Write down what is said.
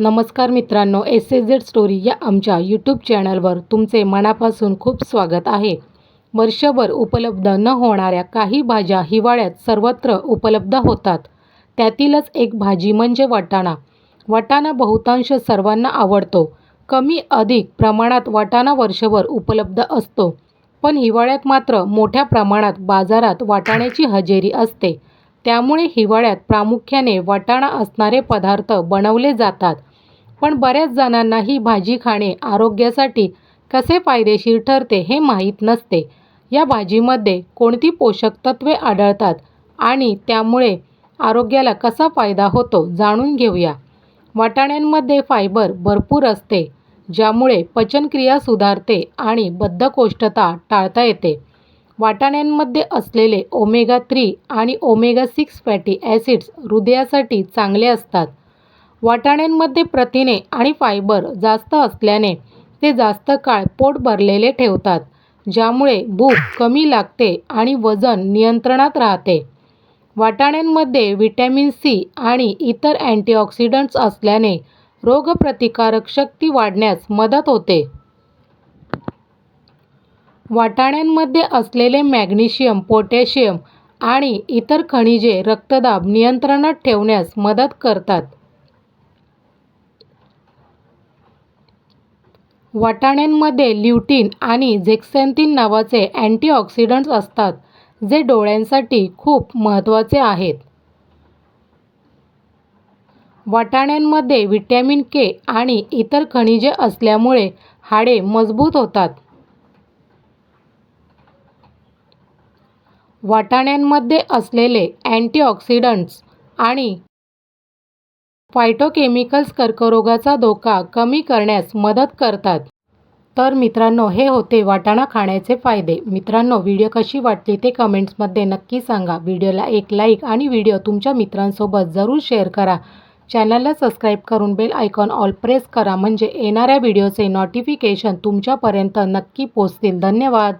नमस्कार मित्रांनो S S Z story या आमच्या यूट्यूब चॅनलवर तुमचे मनापासून खूप स्वागत आहे. वर्षभर उपलब्ध न होणाऱ्या काही भाज्या हिवाळ्यात सर्वत्र उपलब्ध होतात. त्यातीलच एक भाजी म्हणजे वाटाणा. वाटाणा बहुतांश सर्वांना आवडतो. कमी अधिक प्रमाणात वाटाणा वर्षभर उपलब्ध असतो. पण हिवाळ्यात मात्र मोठ्या प्रमाणात बाजारात वाटाण्याची हजेरी असते. त्यामुळे हिवाळ्यात प्रामुख्याने वाटाणा असणारे पदार्थ बनवले जातात. पण बऱ्याच जणांना ही भाजी खाणे आरोग्यासाठी कसे फायदेशीर ठरते हे माहीत नसते. या भाजीमध्ये कोणती पोषक तत्वे आढळतात आणि त्यामुळे आरोग्याला कसा फायदा होतो जाणून घेऊया. वाटाण्यांमध्ये फायबर भरपूर असते ज्यामुळे पचनक्रिया सुधारते आणि बद्धकोष्ठता टाळता येते. वाटाण्यांमध्ये असलेले ओमेगा थ्री आणि ओमेगा सिक्स फॅटी ॲसिड्स हृदयासाठी चांगले असतात. वाटाण्यांमध्ये प्रथिने आणि फायबर जास्त असल्याने ते जास्त काळ पोट भरलेले ठेवतात ज्यामुळे भूक कमी लागते आणि वजन नियंत्रणात राहते. वाटाण्यांमध्ये व्हिटॅमिन सी आणि इतर अँटीऑक्सिडंट्स असल्याने रोगप्रतिकारक शक्ती वाढण्यास मदत होते. वाटाण्यांमध्ये असलेले मॅग्नेशियम पोटॅशियम आणि इतर खनिजे रक्तदाब नियंत्रणात ठेवण्यास मदत करतात. वाटाण्यांमध्ये ल्युटीन आणि झेक्सॅन्थिन नावाचे अँटीऑक्सिडंट्स असतात जे डोळ्यांसाठी खूप महत्त्वाचे आहेत. वाटाण्यांमध्ये व्हिटॅमिन के आणि इतर खनिजे असल्यामुळे हाडे मजबूत होतात. वाटाण्यांमध्ये असलेले अँटीऑक्सिडंट्स आणि फायटोकेमिकल्स कर्करोगाचा धोका कमी करण्यास मदत करतात. तर मित्रांनो हे होते वाटाणा खाण्याचे फायदे. मित्रांनो व्हिडिओ कशी वाटली ते कमेंट्समध्ये नक्की सांगा. व्हिडिओला एक लाईक आणि व्हिडिओ तुमच्या मित्रांसोबत जरूर शेअर करा. चॅनलला सबस्क्राईब करून बेल आयकॉन ऑल प्रेस करा. म्हणजे येणाऱ्या व्हिडिओचे नोटिफिकेशन तुमच्यापर्यंत नक्की पोचतील धन्यवाद!